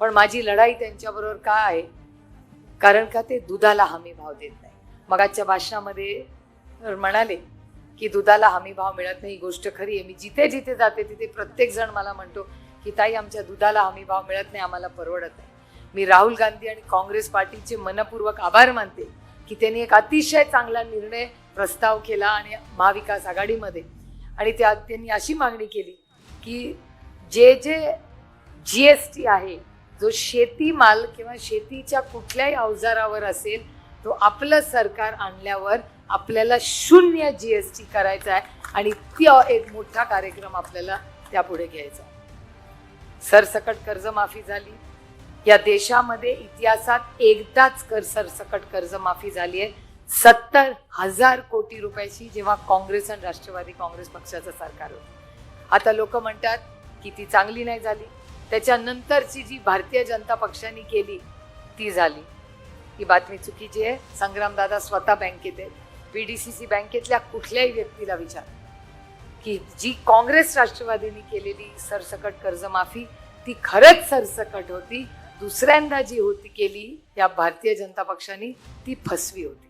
पण माझी लढाई त्यांच्याबरोबर का आहे? कारण का ते दुधाला हमी भाव देत नाही? मगाच्या भाषणामध्ये म्हणाले की दुधाला हमी भाव मिळत नाही ही गोष्ट खरी आहे. मी जिथे जिथे जाते तिथे प्रत्येक जण मला म्हणतो की ताई आमच्या दुधाला हमी भाव मिळत नाही आम्हाला परवडत नाही. मी राहुल गांधी आणि काँग्रेस पार्टीचे मनपूर्वक आभार मानते की त्यांनी एक अतिशय चांगला निर्णय प्रस्ताव केला आणि महाविकास आघाडीमध्ये. आणि त्या त्यांनी अशी मागणी केली की जे जे जी एस टी आहे जो शेतीमाल किंवा शेतीच्या कुठल्याही अवजारावर असेल तो आपलं सरकार आणल्यावर आपल्याला शून्य जी एस टी करायचा आहे आणि तो एक मोठा कार्यक्रम आपल्याला त्यापुढे घ्यायचा सरसकट कर्जमाफी झाली. या देशामध्ये इतिहासात एकदाच कर सरसकट कर्जमाफी झाली आहे. सत्तर हजार कोटी रुपयाची जेव्हा काँग्रेस आणि राष्ट्रवादी काँग्रेस पक्षाचं सरकार होतं. आता लोक म्हणतात की ती चांगली नाही झाली. त्याच्यानंतरची जी भारतीय जनता पक्षाने केली ती झाली. ही बातमी चुकीची आहे. संग्रामदादा स्वतः बँकेत आहेत. पी डी सी सी बँकेतल्या कुठल्याही व्यक्तीला विचार. की जी काँग्रेस राष्ट्रवादीने केलेली सरसकट कर्जमाफी ती खरंच सरसकट होती. दुसऱ्यांदा जी होती केली या भारतीय जनता पक्षाने ती फसवी होती.